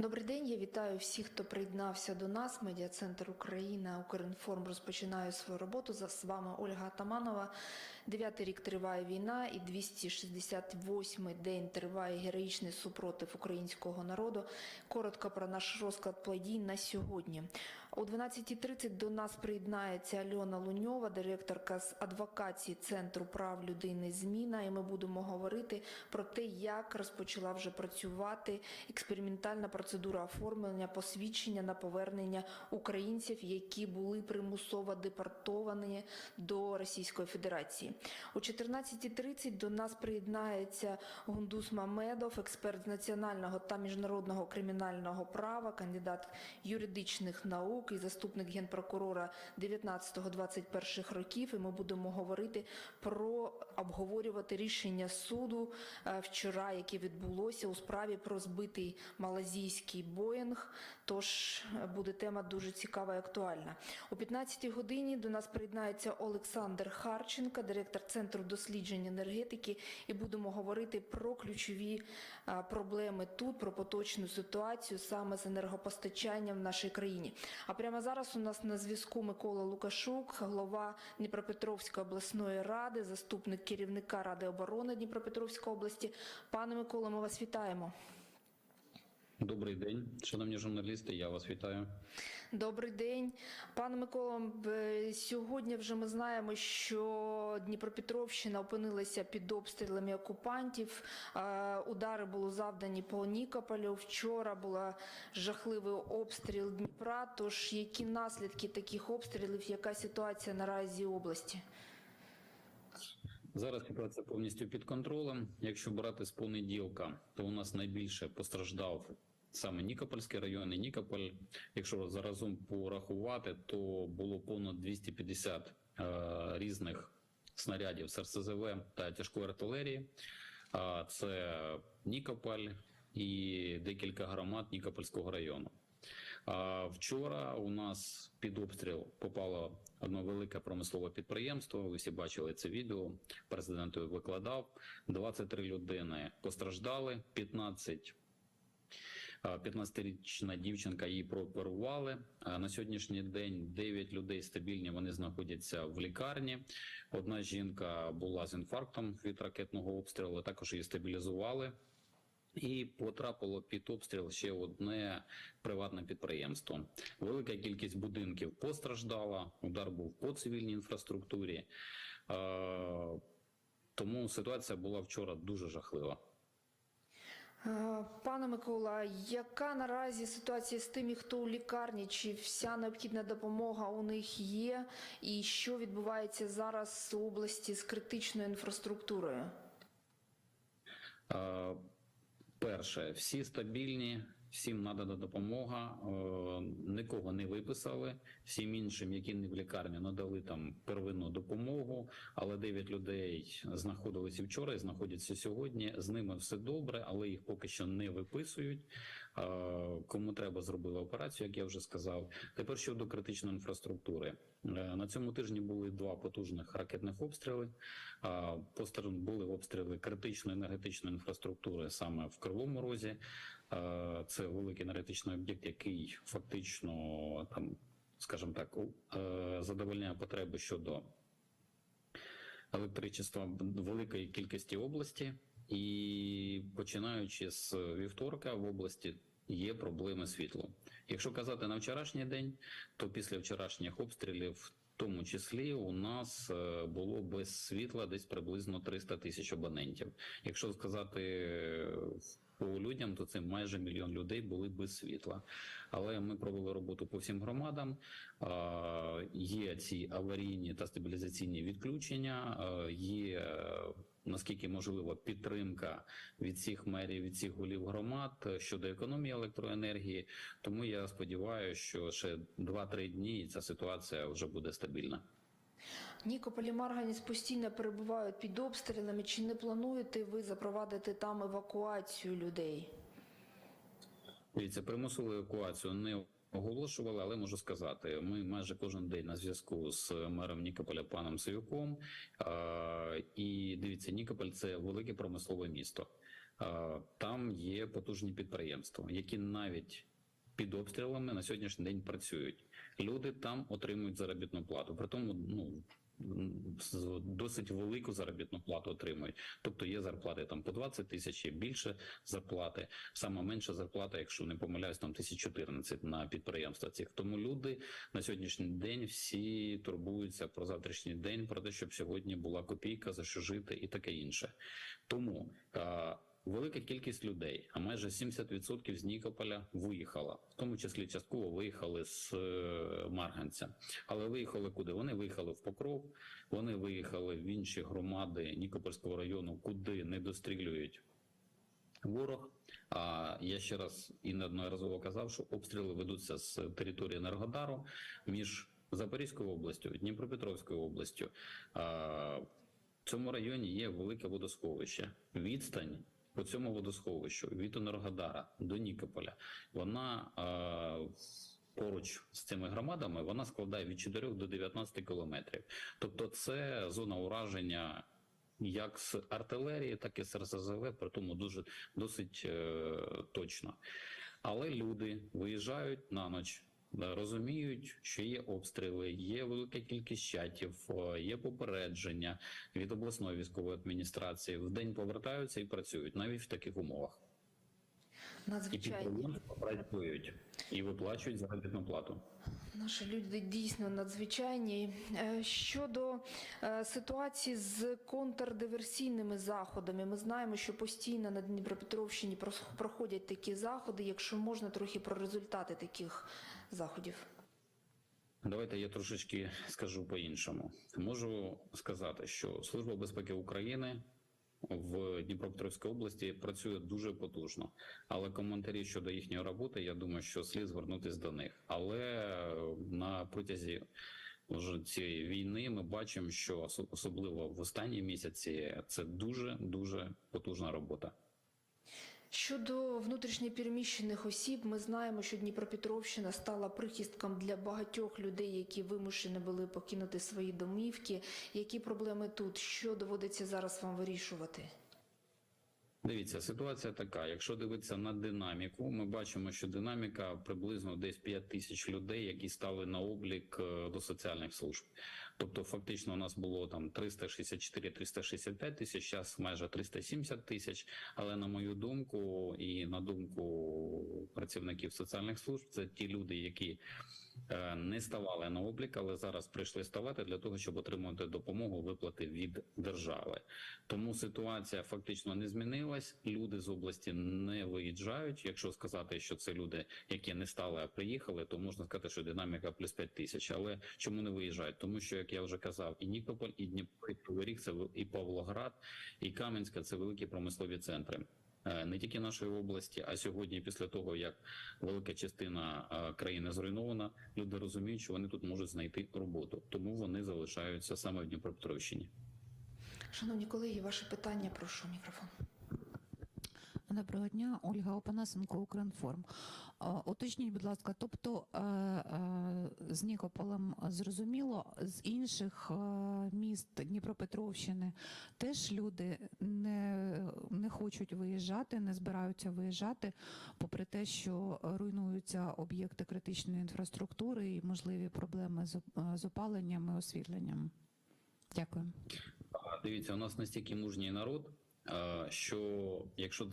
Добрий день. Я вітаю всіх, хто приєднався до нас. Медіа Центр Україна Укрінформ розпочинає свою роботу. З вами Ольга Атаманова. Дев'ятий рік триває війна, і 268-й день триває героїчний супротив українського народу. Коротко про наш розклад подій на сьогодні. О 12.30 до нас приєднається Альона Луньова, директорка з адвокації Центру прав людини Зміна. І ми будемо говорити про те, як розпочала вже працювати експериментальна процедура оформлення посвідчення на повернення українців, які були примусово депортовані до Російської Федерації. О 14.30 до нас приєднається Гундус Мамедов, експерт з національного та міжнародного кримінального права, кандидат юридичних наук і заступник генпрокурора 19-21 років. І ми будемо говорити про обговорювати рішення суду е, вчора, яке відбулося у справі про збитий малазійський Боїнг. Тож е, буде тема дуже цікава і актуальна. О 15 годині до нас приєднається Олександр Харченко, директор Центру досліджень енергетики, і будемо говорити про ключові е, проблеми тут, про поточну ситуацію саме з енергопостачанням в нашій країні. А прямо зараз у нас на зв'язку Микола Лукашук, голова Дніпропетровської обласної ради, заступник керівника Ради оборони Дніпропетровської області. Пане Микола, ми вас вітаємо. Добрий день, шановні журналісти. Я вас вітаю. Добрий день, пане Микола. Сьогодні вже ми знаємо, що Дніпропетровщина опинилася під обстрілами окупантів. Удари були завдані по Нікополю. Вчора була жахливий обстріл Дніпра. Тож які наслідки таких обстрілів? Яка ситуація наразі в області? Зараз ситуація повністю під контролем. Якщо брати з понеділка, то у нас найбільше постраждав саме Нікопольський район і Нікополь. Якщо заразом порахувати, то було понад 250 е, різних снарядів з РСЗВ та тяжкої артилерії. А це Нікополь і декілька громад Нікопольського району. А вчора у нас під обстріл попало одне велике промислове підприємство. Ви всі бачили це відео. Президент викладав. 23 людини постраждали, 15 а, 15-річна дівчинка її прооперували. На сьогоднішній день 9 людей стабільні. Вони знаходяться в лікарні. Одна жінка була з інфарктом від ракетного обстрілу. Також її стабілізували. І потрапило під обстріл ще одне приватне підприємство. Велика кількість будинків постраждала. Удар був по цивільній інфраструктурі. Тому ситуація була вчора дуже жахлива. Е, Пане Микола, яка наразі ситуація з тими, хто у лікарні? Чи вся необхідна допомога у них є? І що відбувається зараз в області з критичною інфраструктурою? Е, Перше, всі стабільні, всім надана допомога, е, нікого не виписали. Всім іншим, які не в лікарні, надали там первинну допомогу. Але 9 людей знаходилися вчора і знаходяться сьогодні. З ними все добре, але їх поки що не виписують. Е, Кому треба зробили операцію, як я вже сказав. Тепер щодо критичної інфраструктури. Е, На цьому тижні були два потужних ракетних обстріли. А, Постер були обстріли критичної енергетичної інфраструктури саме в Кривому Розі. Е, Це великий енергетичний об'єкт, який фактично там, скажімо так, е, задовольняє потреби щодо електричества великої кількості області, і починаючи з вівторка в області. Є проблеми з світлом. Якщо казати на вчорашній день, то після вчорашніх обстрілів, в тому числі, у нас е, було без світла десь приблизно 300 тисяч абонентів. Якщо сказати по людям, то це майже мільйон людей були без світла. Але ми провели роботу по всім громадам. Є ці аварійні та стабілізаційні відключення, є наскільки можливо підтримка від всіх мерів, від всіх голів громад щодо економії електроенергії. Тому я сподіваюся, що ще 2-3 дні ця ситуація вже буде стабільна. Нікополь і Марганіс постійно перебувають під обстрілами. Чи не плануєте ви запровадити там евакуацію людей? Дивіться, примусову евакуацію не оголошували, але можу сказати, ми майже кожен день на зв'язку з мером Нікополя паном Савюком. Е, І дивіться, Нікополь це велике промислове місто. там є потужні підприємства, які навіть під обстрілами на сьогоднішній день працюють. Люди там отримують заробітну плату. При тому, ну досить велику заробітну плату отримують. Тобто є зарплати там по 20 тисяч, є більше зарплати. Сама менша зарплата, якщо не помиляюсь, там 1014 на підприємства цих. Тому люди на сьогоднішній день всі турбуються про завтрашній день, про те, щоб сьогодні була копійка, за що жити і таке інше. Тому велика кількість людей, а майже 70% з Нікополя виїхала, в тому числі частково виїхали з е, Марганця. Але виїхали куди? Вони виїхали в Покров, вони виїхали в інші громади Нікопольського району, куди не дострілюють ворог. А я ще раз і неодноразово казав, що обстріли ведуться з території Енергодару між Запорізькою областю, Дніпропетровською областю. В цьому районі є велике водосховище. Відстань по цьому водосховищу від Енергодара до Нікополя. Вона а, поруч з цими громадами вона складає від 4 до 19 кілометрів. Тобто, це зона ураження як з артилерії, так і з РСЗВ, при тому дуже досить е, точно. Але люди виїжджають на ніч. Е, Розуміють, що є обстріли, є велика кількість чатів, е, є попередження від обласної військової адміністрації. В день повертаються і працюють навіть в таких умовах. І працюють і виплачують заробітну плату. Наші люди дійсно надзвичайні. Е, Щодо ситуації з контрдиверсійними заходами, ми знаємо, що постійно на Дніпропетровщині проходять такі заходи. Якщо можна, трохи про результати таких заходів. Давайте я трошечки скажу по-іншому. Можу сказати, що Служба безпеки України в Дніпропетровській області працює дуже потужно. Але коментарі щодо їхньої роботи, я думаю, що слід звернутися до них. Але е, на протязі вже цієї війни ми бачимо, що особливо в останні місяці це дуже дуже потужна робота. Щодо внутрішньопереміщених осіб, ми знаємо, що Дніпропетровщина стала прихистком для багатьох людей, які вимушені були покинути свої домівки. Які проблеми тут? Що доводиться зараз вам вирішувати? Дивіться, ситуація така. Якщо дивитися на динаміку, ми бачимо, що динаміка приблизно десь 5 тисяч людей, які стали на облік е, до соціальних служб. Тобто, фактично, у нас було там 364-365 тисяч, зараз майже 370 тисяч. Але на мою думку, і на думку працівників соціальних служб, це ті люди, які не ставали на облік, але зараз прийшли ставати для того, щоб отримати допомогу виплати від держави. Тому ситуація фактично не змінилась. Люди з області не виїжджають. Якщо сказати, що це люди, які не стали, а приїхали, то можна сказати, що динаміка плюс 5 тисяч. Але чому не виїжджають? Тому що, як я вже казав, і Нікополь, і Дніпро, і Кривий це і Павлоград, і Кам'янська це великі промислові центри. Е, Не тільки нашої області, а сьогодні, після того як велика частина е, країни зруйнована, люди розуміють, що вони тут можуть знайти роботу, тому вони залишаються саме в Дніпропетровщині. Шановні колеги, ваше питання, прошу мікрофон. Доброго дня, Ольга Опанасенко, Укрінформ. Уточніть, будь ласка, тобто е, е, з Нікополем зрозуміло, з інших е, міст Дніпропетровщини теж люди не, не хочуть виїжджати, не збираються виїжджати, попри те, що руйнуються об'єкти критичної інфраструктури і можливі проблеми з, оп- опаленням і освітленням. Дякую. Дивіться, у нас настільки мужній народ, е, що якщо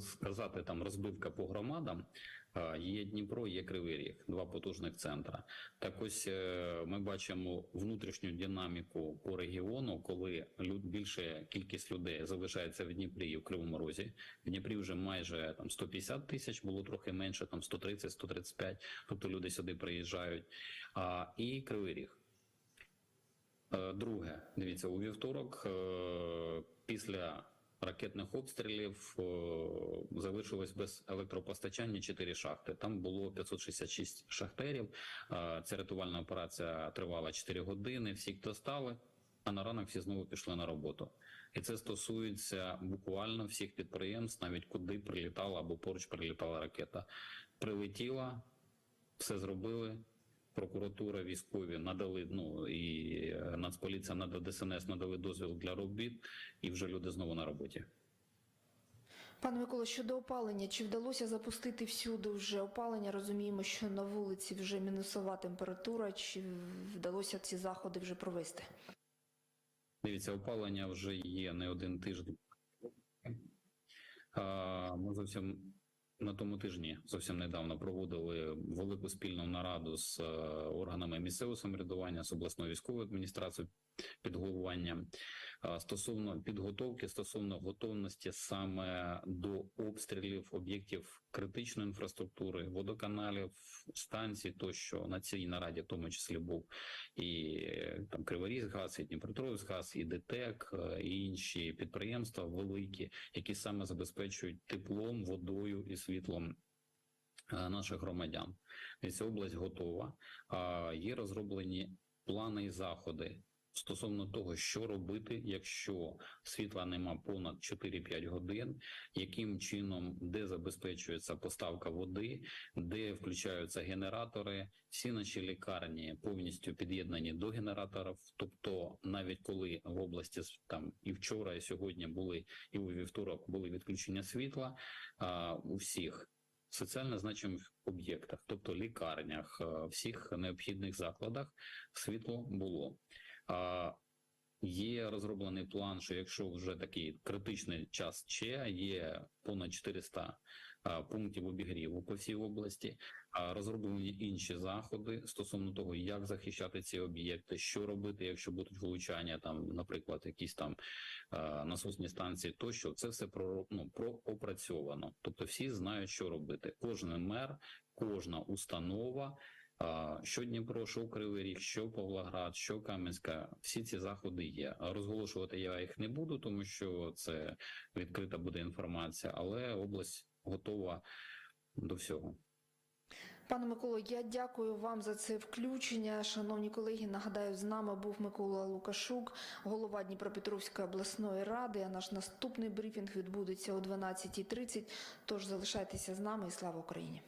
сказати там розбивка по громадам, е, є Дніпро, є Кривий Ріг, два потужних центра. Так ось е, ми бачимо внутрішню динаміку по регіону, коли більша кількість людей залишається в Дніпрі і в Кривому Розі. В Дніпрі вже майже там 150 тисяч, було трохи менше, там 130-135, тобто люди сюди приїжджають. І Кривий Ріг. Е, Друге, дивіться, у вівторок е, після ракетних обстрілів е, залишилось без електропостачання 4 шахти. Там було 566 шахтерів. Е, Ця рятувальна операція тривала 4 години. Всі, хто стали, а на ранок всі знову пішли на роботу. І це стосується буквально всіх підприємств, навіть куди прилітала або поруч прилітала ракета. Прилетіла, все зробили. Прокуратура, військові надали, ну і е, Нацполіція надали ДСНС надали дозвіл для робіт, і вже люди знову на роботі. Пане Микола, щодо опалення, чи вдалося запустити всюди вже опалення? Розуміємо, що на вулиці вже мінусова температура. Чи вдалося ці заходи вже провести? Дивіться, опалення вже є не один тиждень. Ми зовсім на тому тижні зовсім недавно проводили велику спільну нараду з е, органами місцевого самоврядування, з обласною військовою адміністрацією під головуванням стосовно підготовки, стосовно готовності саме до обстрілів об'єктів критичної інфраструктури, водоканалів, станцій, тощо на цій нараді, в тому числі був і там Криворізгаз, і Дніпропетровськгаз, і ДТЕК, е, і інші підприємства великі, які саме забезпечують теплом, водою і світлом е, наших громадян. Ця область готова. Є розроблені плани і заходи. Стосовно того, що робити, якщо світла нема понад 4-5 годин, яким чином де забезпечується поставка води, де включаються генератори, всі наші лікарні повністю під'єднані до генераторів. Тобто, навіть коли в області там і вчора, і сьогодні були, і у вівторок були відключення світла а, у всіх. Соціально значимих об'єктах, тобто лікарнях, е, всіх необхідних закладах, світло було. Є розроблений план, що якщо вже такий критичний час ще є понад 400 а, пунктів обігріву по всій області, а розроблені інші заходи стосовно того, як захищати ці об'єкти, що робити, якщо будуть влучання, там, наприклад, якісь там насосні станції, тощо це все про ну проопрацьовано. Тобто всі знають, що робити. Кожен мер, кожна установа. Що Дніпро, що Кривий Ріг, що Павлоград, що Кам'янська, всі ці заходи є. Розголошувати я їх не буду, тому що це відкрита буде інформація, але область готова до всього. Пане Миколо, я дякую вам за це включення. Шановні колеги, нагадаю, з нами був Микола Лукашук, голова Дніпропетровської обласної ради. А наш наступний брифінг відбудеться о 12.30. Тож залишайтеся з нами і слава Україні.